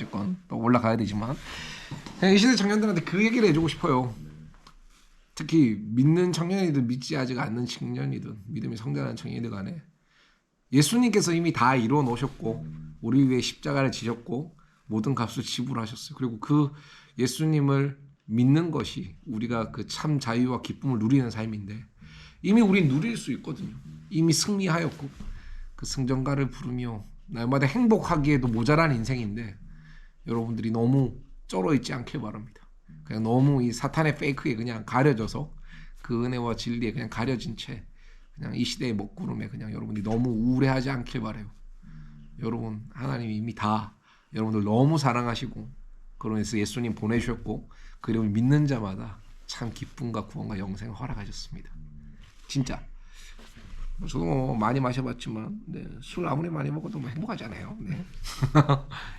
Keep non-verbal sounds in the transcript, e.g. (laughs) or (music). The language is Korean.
어쨌건 또 올라가야 되지만 이 시대 청년들한테 그 얘기를 해주고 싶어요. 특히 믿는 청년이든 믿지 아직 않는 청년이든 믿음이 성장하는 청년이든 간에 예수님께서 이미 다 이루어 놓으셨고 우리 위해 십자가를 지셨고 모든 값을 지불하셨어요. 그리고 그 예수님을 믿는 것이 우리가 그 참 자유와 기쁨을 누리는 삶인데 이미 우리 누릴 수 있거든요. 이미 승리하였고 그 승전가를 부르며 날마다 행복하기에도 모자란 인생인데 여러분들이 너무 쩔어 있지 않길 바랍니다. 그냥 너무 이 사탄의 페이크에 그냥 가려져서 그 은혜와 진리에 그냥 가려진 채 그냥 이 시대의 먹구름에 그냥 여러분이 너무 우울해하지 않길 바래요. 여러분 하나님이 이미 다 여러분들 너무 사랑하시고 그러면서 예수님 보내주셨고 그 이름을 믿는 자마다 참 기쁨과 구원과 영생을 허락하셨습니다. 진짜 저도 뭐 많이 마셔봤지만 네, 술 아무리 많이 먹어도 뭐 행복하잖아요. 네. (laughs)